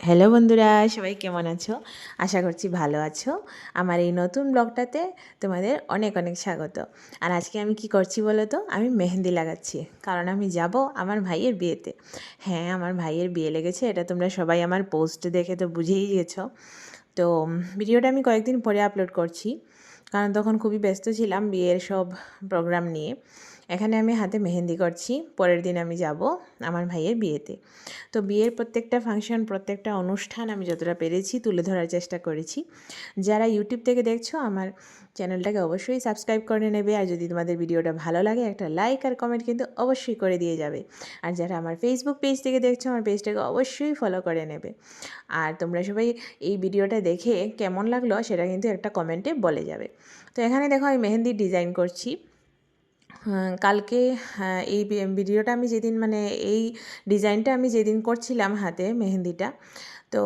Hello বন্ধুরা, সবাই কেমন আছো? আশা করছি ভালো আছো। আমার এই নতুন ব্লগটাতে তোমাদের অনেক অনেক স্বাগত। আর আজকে আমি কি করছি বলো তো? আমি মেহেন্দি লাগাচ্ছি, কারণ আমি যাব আমার ভাইয়ের বিয়েতে। হ্যাঁ আমার ভাইয়ের বিয়ে লেগেছে, এটা তোমরা সবাই আমার পোস্ট দেখে তো বুঝেই গেছো। তো ভিডিওটা আমি কয়েকদিন পরে আপলোড করছি, কারণ তখন খুবই ব্যস্ত ছিলাম বিয়ের সব প্রোগ্রাম নিয়ে। এখানে আমি হাতে মেহেন্দি করছি, পরের দিন আমি যাব আমার ভাইয়ের বিয়েতে। তো বিয়ের প্রত্যেকটা ফাংশন প্রত্যেকটা অনুষ্ঠান আমি যতটা পেরেছি তুলে ধরার চেষ্টা করেছি। যারা ইউটিউব থেকে দেখছ, আমার চ্যানেলটাকে অবশ্যই সাবস্ক্রাইব করে নেবে। আর যদি তোমাদের ভিডিওটা ভালো লাগে, একটা লাইক আর কমেন্ট কিন্তু অবশ্যই করে দিয়ে যাবে। আর যারা আমার ফেসবুক পেজ থেকে দেখছ, আমার পেজটাকে অবশ্যই ফলো করে নেবে। আর তোমরা সবাই এই ভিডিওটা দেখে কেমন লাগল, সেটা কিন্তু একটা কমেন্টে বলে যাবে। তো এখানে দেখো, আমি মেহেন্দির ডিজাইন করছি। কালকে হ্যাঁ, এই ভিডিওটা আমি যেদিন মানে এই ডিজাইনটা আমি যেদিন করছিলাম হাতে মেহেন্দিটা তো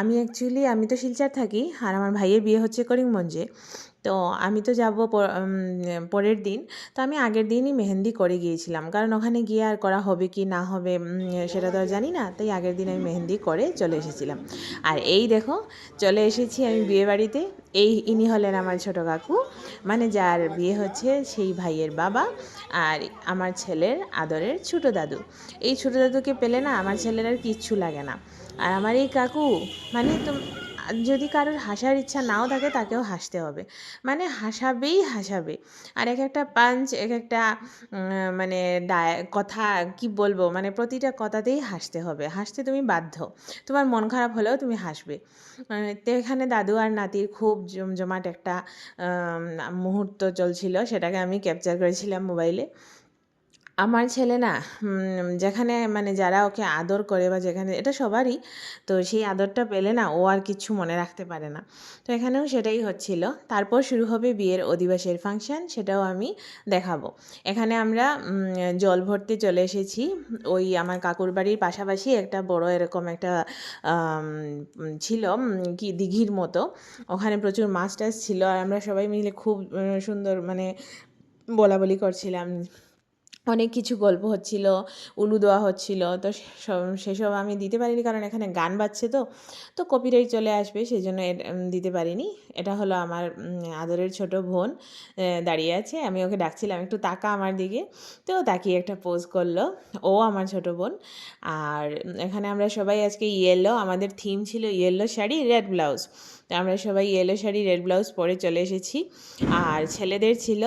আমি অ্যাকচুয়ালি আমি তো শিলচার থাকি আর আমার ভাইয়ের বিয়ে হচ্ছে করিমগঞ্জে তো আমি তো যাব পরের দিন। তো আমি আগের দিনই মেহেন্দি করে গিয়েছিলাম। কারণ ওখানে গিয়ে আর করা হবে কি না হবে সেটা তো আর জানি না। তাই আগের দিন আমি মেহেন্দি করে চলে এসেছিলাম। আর এই দেখো, চলে এসেছি আমি বিয়ে বাড়িতে। এই, ইনি হলেন আমার ছোটো কাকু। মানে যার বিয়ে হচ্ছে সেই ভাইয়ের বাবা আর আমার ছেলের আদরের ছোটো দাদু। এই ছোটো দাদুকে পেলে না আমার ছেলের আর কিচ্ছু লাগে না। আর আমার এই কাকু মানে তো যদি কারোর হাসার ইচ্ছা নাও থাকে তাকেও হাসতে হবে। মানে হাসাবেই হাসাবে। আর এক একটা পাঞ্চ এক একটা মানে কথা কি বলব? মানে প্রতিটা কথাতেই হাসতে হবে। হাসতে তুমি বাধ্য। তোমার মন খারাপ হলেও তুমি হাসবে। তো এখানে দাদু আর নাতির খুব জমজমাট একটা মুহূর্ত চলছিল। সেটাকে আমি ক্যাপচার করেছিলাম মোবাইলে আমার ছেলে না যেখানে মানে যারা ওকে আদর করে বা যেখানে, এটা সবারই, তো সেই আদরটা পেলে না ও আর কিছু মনে রাখতে পারে না। তো এখানেও সেটাই হচ্ছিল। তারপর শুরু হবে বিয়ের অধিবাসের ফাংশন, সেটাও আমি দেখাবো। এখানে আমরা জল ভরতে চলে এসেছি। ওই আমার কাকুর বাড়ির পাশাপাশি একটা বড় এরকম একটা ছিল কি দিঘির মতো। ওখানে প্রচুর মাছ টাছ ছিল। আর আমরা সবাই মিলে খুব সুন্দর মানে বলা বলি করছিলাম। অনেক কিছু গল্প হচ্ছিল, উলু দেওয়া হচ্ছিল, তো সব, সেসব আমি দিতে পারিনি কারণ এখানে গান বাজছে তো তো কপিরাইট চলে আসবে সেই জন্য দিতে পারিনি। এটা হলো আমার আদরের ছোট বোন দাঁড়িয়ে আছে, আমি ওকে ডাকছিলাম একটু তাকা আমার দিকে, তো তাকিয়ে একটা পোজ করল, ও আমার ছোট বোন, আর এখানে আমরা সবাই আজকে ইয়েলো আমাদের থিম ছিল ইয়েলো শাড়ি রেড ব্লাউজ তো আমরা সবাই ইয়েলো শাড়ি রেড ব্লাউজ পরে চলে এসেছি, আর ছেলেদের ছিল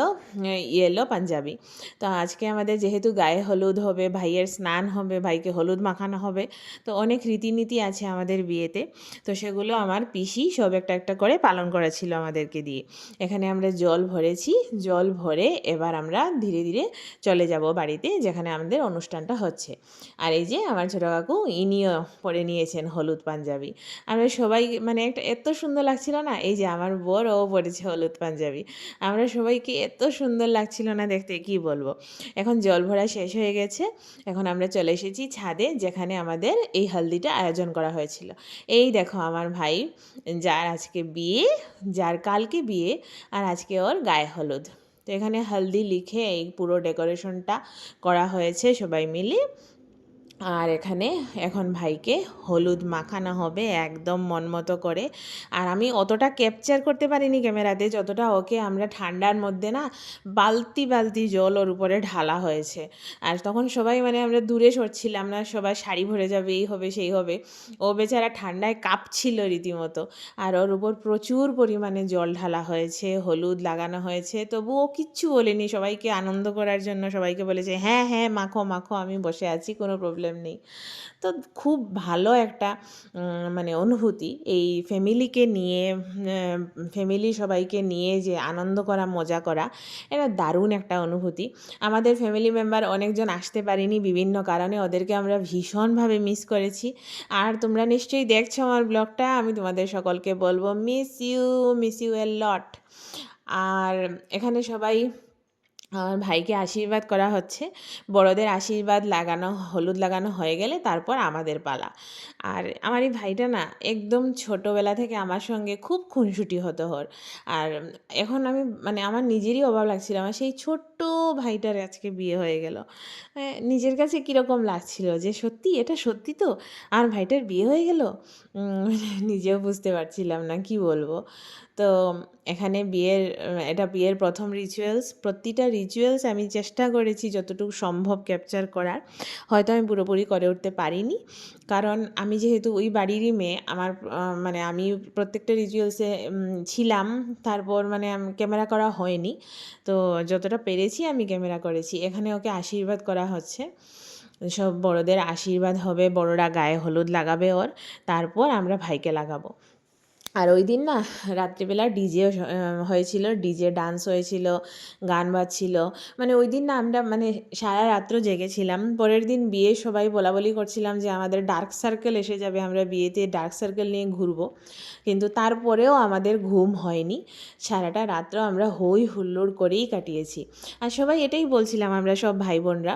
ইয়েলো পাঞ্জাবি, তো আজকে আমাদের যেহেতু গায়ে হলুদ হবে, ভাইয়ের স্নান হবে, ভাইকে হলুদ মাখানো হবে, তো অনেক রীতিনীতি আছে আমাদের বিয়েতে। তো সেগুলো আমার পিসি সব একটা একটা করে পালন করা ছিল আমাদেরকে দিয়ে। এখানে আমরা জল ভরেছি, জল ভরে এবার আমরা ধীরে ধীরে চলে যাব বাড়িতে, যেখানে আমাদের অনুষ্ঠানটা হচ্ছে। আর এই যে আমার ছোটো কাকু, ইনিও পরে নিয়েছেন হলুদ পাঞ্জাবি। আমরা সবাই মানে একটা এত সুন্দর লাগছিল না? এই যে আমার বর ও পরেছে হলুদ পাঞ্জাবি। আমরা সবাইকে এত সুন্দর লাগছিল না দেখতে, কি বলব? এখন জল ভরা শেষ হয়ে গেছে। এখন আমরা চলে এসেছি ছাদে, যেখানে আমাদের এই হলদিটা আয়োজন করা হয়েছিল। এই দেখো আমার ভাই, যার আজকে বিয়ে, যার কালকে বিয়ে, আর আজকে ওর গায়ে হলুদ। তো এখানে হলদি লিখে এই পুরো ডেকোরেশনটা করা হয়েছে সবাই মিলে। আর এখানে এখন ভাইকে হলুদ মাখানো হবে একদম মন মতো করে। আর আমি অতটা ক্যাপচার করতে পারিনি ক্যামেরাতে, যতটা ওকে আমরা ঠান্ডার মধ্যে না বালতি বালতি জল ওর উপরে ঢালা হয়েছে। আর তখন সবাই মানে আমরা দূরে সরছিলাম না সবাই শাড়ি ভরে যাবে, এই হবে, সেই হবে। ও বেচারা ঠান্ডায় কাঁপছিল রীতিমতো। আর ওর উপর প্রচুর পরিমাণে জল ঢালা হয়েছে, হলুদ লাগানো হয়েছে। তবু ও কিচ্ছু বলেনি সবাইকে আনন্দ করার জন্য। সবাইকে বলেছে হ্যাঁ হ্যাঁ মাখো মাখো, আমি বসে আছি, কোনো প্রবলেম নেই তো খুব ভালো একটা মানে অনুভূতি এই ফ্যামিলিকে নিয়ে ফ্যামিলি সবাইকে নিয়ে যে আনন্দ করা, মজা করা, এটা দারুণ একটা অনুভূতি। আমাদের ফ্যামিলি মেম্বার অনেকজন আসতে পারিনি বিভিন্ন কারণে, ওদেরকে আমরা ভীষণভাবে মিস করেছি। আর তোমরা নিশ্চয়ই দেখছ আমার ব্লগটা আমি তোমাদের সকলকে বলব miss you miss you a lot আর এখানে সবাই আমার ভাইকে আশীর্বাদ করা হচ্ছে। বড়দের আশীর্বাদ লাগানো, হলুদ লাগানো হয়ে গেলে তারপর আমাদের পালা। আর আমার এই ভাইটা না একদম ছোটোবেলা থেকে আমার সঙ্গে খুব খুনসুটি হতো ওর। আর এখন আমি মানে আমার নিজেরই অভাব লাগছিল, আমার সেই ছোট্ট ভাইটার আজকে বিয়ে হয়ে গেল। নিজের কাছে কীরকম লাগছিল যে, সত্যি? এটা সত্যি তো? আমার ভাইটার বিয়ে হয়ে গেল? নিজেও বুঝতে পারছিলাম না, কি বলব? তো এখানে বিয়ের, এটা বিয়ের প্রথম রিচুয়ালস প্রতিটা রিচুয়ালস আমি চেষ্টা করেছি যতটুকু সম্ভব ক্যাপচার করার। হয়তো আমি পুরোপুরি করে উঠতে পারিনি। কারণ আমি যেহেতু ওই বাড়িরই মেয়ে, আমার মানে আমি প্রত্যেকটা রিচুয়ালসে ছিলাম। তারপর মানে ক্যামেরা করা হয়নি। তো যতটা পেরেছি আমি ক্যামেরা করেছি। এখানে ওকে আশীর্বাদ করা হচ্ছে। সব বড়দের আশীর্বাদ হবে, বড়রা গায়ে হলুদ লাগাবে ওর। তারপর আমরা ভাইকে লাগাবো। আর ওই দিন না, রাত্রিবেলা ডিজে হয়েছিল, ডিজে ডান্স হয়েছিল, গান বাজছিল। মানে ওই দিন না আমরা মানে সারা রাত্র জেগেছিলাম। পরের দিন বিয়ে সবাই বলা বলি করছিলাম যে আমাদের ডার্ক সার্কেল এসে যাবে, আমরা বিয়েতে ডার্ক সার্কেল নিয়ে ঘুরবো। কিন্তু তারপরেও আমাদের ঘুম হয়নি। সারাটা রাত্র আমরা হই হুল্লোড় করেই কাটিয়েছি। আর সবাই এটাই বলছিলাম আমরা সব ভাই বোনরা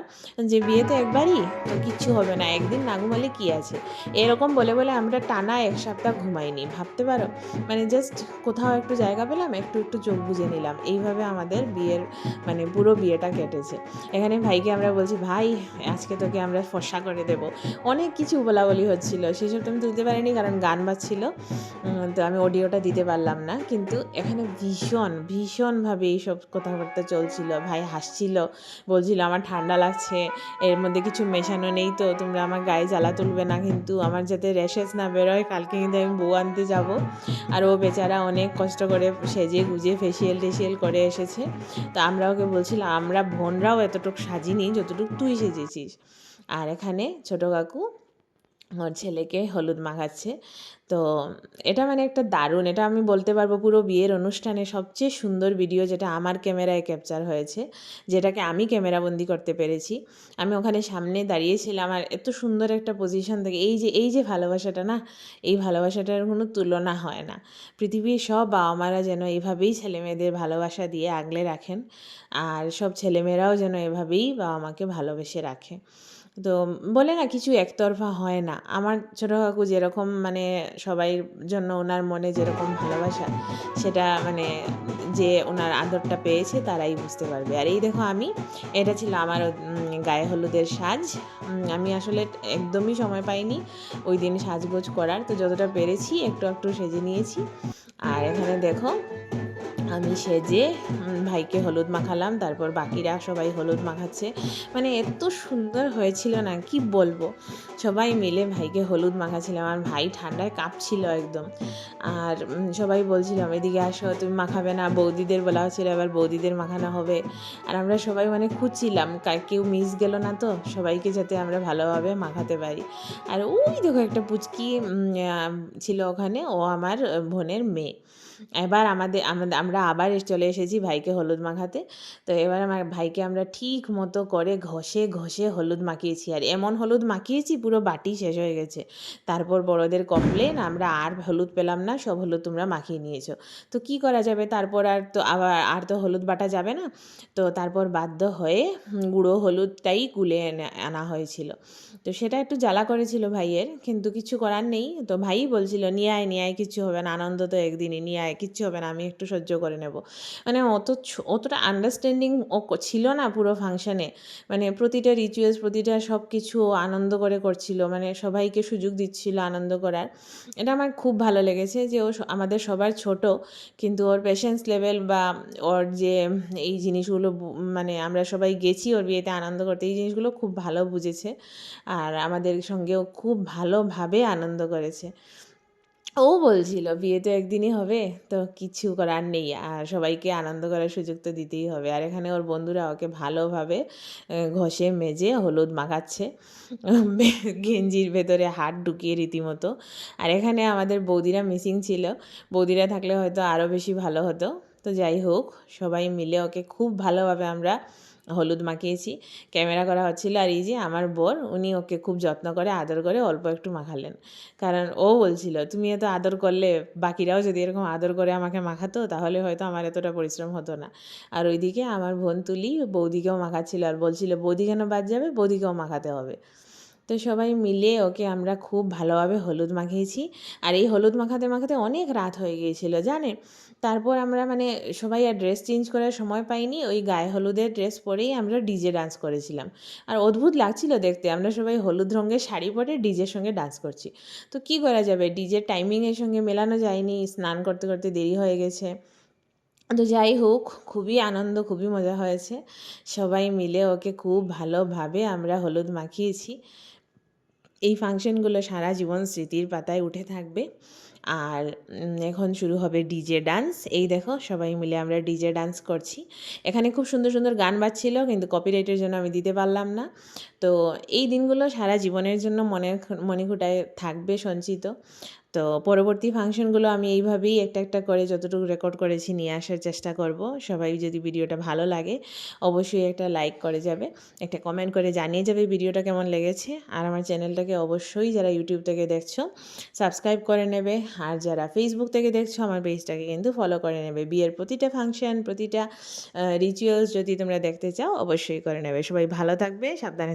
যে বিয়েতে একবারই তো কিচ্ছু হবে না, একদিন না ঘুমালে কী আছে? এরকম বলে বলে আমরা টানা এক সপ্তাহ ঘুমাইনি, ভাবতে পারো? মানে জাস্ট কোথাও একটু জায়গা পেলাম, একটু একটু চোখ বুজে নিলাম। এইভাবে আমাদের বিয়ের মানে পুরো বিয়েটা কেটেছে। এখানে ভাইকে আমরা বলছি, ভাই, আজকে তোকে আমরা ফর্সা করে দেব। অনেক কিছু বলা বলি হচ্ছিল। সেসব তো আমি তুলতে পারিনি, কারণ গান বাজছিল। তো আমি অডিওটা দিতে পারলাম না। কিন্তু এখানে ভীষণ, ভীষণভাবে এইসব কথাবার্তা চলছিল। ভাই হাসছিল, বলছিল, আমার ঠান্ডা লাগছে, এর মধ্যে কিছু মেশানো নেই তো, তোমরা আমার গায়ে জ্বালা তুলবে না, কিন্তু আমার যাতে র্যাশেস না বেরোয়, কালকে কিন্তু আমি বউ আনতে যাব। আর ও বেচারা অনেক কষ্ট করে সেজে গুজে ফেসিয়াল টেসিয়াল করে এসেছে। তা আমরা ওকে বলছিলাম, আমরা বোনরাও এতটুকু সাজিনি যতটুকু তুই সেজেছিস। আর এখানে ছোটো কাকু ওর ছেলেকে হলুদ মাখাচ্ছে। তো এটা মানে একটা দারুণ, এটা আমি বলতে পারব পুরো বিয়ের অনুষ্ঠানে সবচেয়ে সুন্দর ভিডিও যেটা আমার ক্যামেরায় ক্যাপচার হয়েছে, যেটাকে আমি ক্যামেরাবন্দি করতে পেরেছি। আমি ওখানে সামনে দাঁড়িয়েছিলাম আর এত সুন্দর একটা পজিশন থেকে, এই যে এই যে ভালোবাসাটা না, এই ভালোবাসাটার কোনো তুলনা হয় না। পৃথিবীর সব বাবা মারা যেন এইভাবেই ছেলেমেয়েদের ভালোবাসা দিয়ে আগলে রাখেন আর সব ছেলেমেয়েরাও যেন এভাবেই বাবা মাকে ভালোবেসে রাখে। তো বলে না, কিছু একতরফা হয় না। আমার ছোটো কাকু যেরকম মানে সবাই জন্য ওনার মনে যেরকম ভালোবাসা, সেটা মানে যে ওনার আদরটা পেয়েছে তারাই বুঝতে পারবে। আর এই দেখো আমি, এটা ছিল আমার গায়ে হলুদের সাজ। আমি আসলে একদমই সময় পাইনি ওই দিন সাজগোজ করার। তো যতটা পেরেছি, একটু একটু সেজে নিয়েছি। আর এখানে দেখো আমি সেজে ভাইকে হলুদ মাখালাম, তারপর বাকিরা সবাই হলুদ মাখাচ্ছে। মানে এত সুন্দর হয়েছিল না, কি বলব? সবাই মিলে ভাইকে হলুদ মাখাচ্ছিলাম, আর ভাই ঠান্ডায় কাঁপছিল একদম। আর সবাই বলছিলাম এদিকে আসো, তুমি মাখাবে না, বৌদিদের বলা হচ্ছিল, এবার বৌদিদের মাখানো হবে। আর আমরা সবাই মানে খুঁজছিলাম কেউ মিস গেল না তো, সবাইকে যাতে আমরা ভালোভাবে মাখাতে পারি। আর ওই দেখো একটা পুচকি ছিল ওখানে, ও আমার বোনের মেয়ে। এবার আমাদের আমাদের, আমরা আবার চলে এসেছি ভাইকে হলুদ মাখাতে। তো এবার আমার ভাইকে আমরা ঠিক মতো করে ঘষে ঘষে হলুদ মাখিয়েছি। আর এমন হলুদ মাখিয়েছি, পুরো বাটি শেষ হয়ে গেছে। তারপর বড়দের কমপ্লেন আমরা আর হলুদ পেলাম না, সব হলুদ তোমরা মাখিয়ে নিয়েছো। তো কি করা যাবে? তারপর আর তো আবার, আর তো হলুদ বাটা যাবে না। তো তারপর বাধ্য হয়ে গুঁড়ো হলুদটাই গুলে আনা হয়েছিল। তো সেটা একটু জ্বালা করেছিল ভাইয়ের, কিন্তু কিছু করার নেই। তো ভাই বলছিল, নিয়ে আয় নিয়ে আয় কিচ্ছু হবে না। আনন্দ তো একদিনই। নিয়ে আয় কিচ্ছু হবে না, আমি একটু সহ্য করে নেব। মানে অত অতটা আন্ডারস্ট্যান্ডিং ও ছিল না পুরো ফাংশানে মানে প্রতিটা রিচুয়ালস প্রতিটা সব কিছু আনন্দ করে করছিল মানে সবাইকে সুযোগ দিচ্ছিল আনন্দ করার। এটা আমার খুব ভালো লেগেছে যে ও আমাদের সবার ছোট, কিন্তু ওর পেশেন্স লেভেল বা ওর যে এই জিনিসগুলো মানে আমরা সবাই গেছি ওর বিয়েতে আনন্দ করতে, এই জিনিসগুলো খুব ভালো বুঝেছে। আর আমাদের সঙ্গেও খুব ভালোভাবে আনন্দ করেছে। ও বলছিল, বিয়ে তো একদিনই হবে, তো কিছু করার নেই। আর সবাইকে আনন্দ করার সুযোগ তো দিতেই হবে। আর এখানে ওর বন্ধুরা ওকে ভালোভাবে ঘষে, মেজে, হলুদ মাখাচ্ছে গেঞ্জির ভেতরে হাত ঢুকিয়ে রীতিমতো। আর এখানে আমাদের বৌদিরা মিসিং ছিল, বৌদিরা থাকলে হয়তো আরও বেশি ভালো হতো। তো যাই হোক, সবাই মিলে ওকে খুব ভালোভাবে আমরা হলুদ মাখিয়েছি, ক্যামেরা করা হচ্ছিল আর এই যে আমার বর উনি ওকে খুব যত্ন করে, আদর করে অল্প একটু মাখালেন। কারণ ও বলছিল, তুমি এত আদর করলে বাকিরাও যদি এরকম আদর করে আমাকে মাখাতো, তাহলে হয়তো আমার এতটা পরিশ্রম হতো না। আর ওইদিকে আমার বোন তুলি বৌদিকেও মাখাচ্ছিল আর বলছিল, বৌদি কেন বাদ যাবে? বৌদিকেও মাখাতে হবে। তো সবাই মিলে ওকে আমরা খুব ভালোভাবে হলুদ মাখিয়েছি। আর এই হলুদ মাখাতে মাখাতে অনেক রাত হয়ে গিয়েছিল জানে তারপর আমরা মানে সবাই আর ড্রেস চেঞ্জ করার সময় পাইনি, ওই গায়ে হলুদের ড্রেস পরেই আমরা ডিজে ডান্স করেছিলাম। আর অদ্ভুত লাগছিল দেখতে, আমরা সবাই হলুদ রঙের শাড়ি পরে ডিজের সঙ্গে ডান্স করছি। তো কি করা যাবে ডিজের টাইমিংয়ের সঙ্গে মেলানো যায়নি, স্নান করতে করতে দেরি হয়ে গেছে। তো যাই হোক, খুবই আনন্দ, খুবই মজা হয়েছে। সবাই মিলে ওকে খুব ভালোভাবে আমরা হলুদ মাখিয়েছি। এই ফাংশনগুলো সারা জীবন স্মৃতির পাতায় উঠে থাকবে। আর এখন শুরু হবে ডিজে ডান্স এই দেখো, সবাই মিলে আমরা ডিজে ডান্স করছি। এখানে খুব সুন্দর সুন্দর গান বাজছিল, কিন্তু কপিরাইটের জন্য আমি দিতে পারলাম না। তো এই দিনগুলো সারা জীবনের জন্য মনে মনে থাকবে সঞ্চিত। তো পরবর্তী ফাংশনগুলো আমি এইভাবেই একটা একটা করে যতটুকু রেকর্ড করেছি নিয়ে আসার চেষ্টা করব। সবাই যদি ভিডিওটা ভালো লাগে, অবশ্যই একটা লাইক করে যাবে, একটা কমেন্ট করে জানিয়ে যাবে ভিডিওটা কেমন লেগেছে। আর আমার চ্যানেলটাকে অবশ্যই যারা ইউটিউব থেকে দেখছ সাবস্ক্রাইব করে নেবে। আর যারা ফেসবুক থেকে দেখছ, আমার পেজটাকে কিন্তু ফলো করে নেবে। বিয়ের প্রতিটা ফাংশন প্রতিটা রিচুয়ালস যদি তোমরা দেখতে চাও, অবশ্যই করে নেবে। সবাই ভালো থাকবে, সাবধানে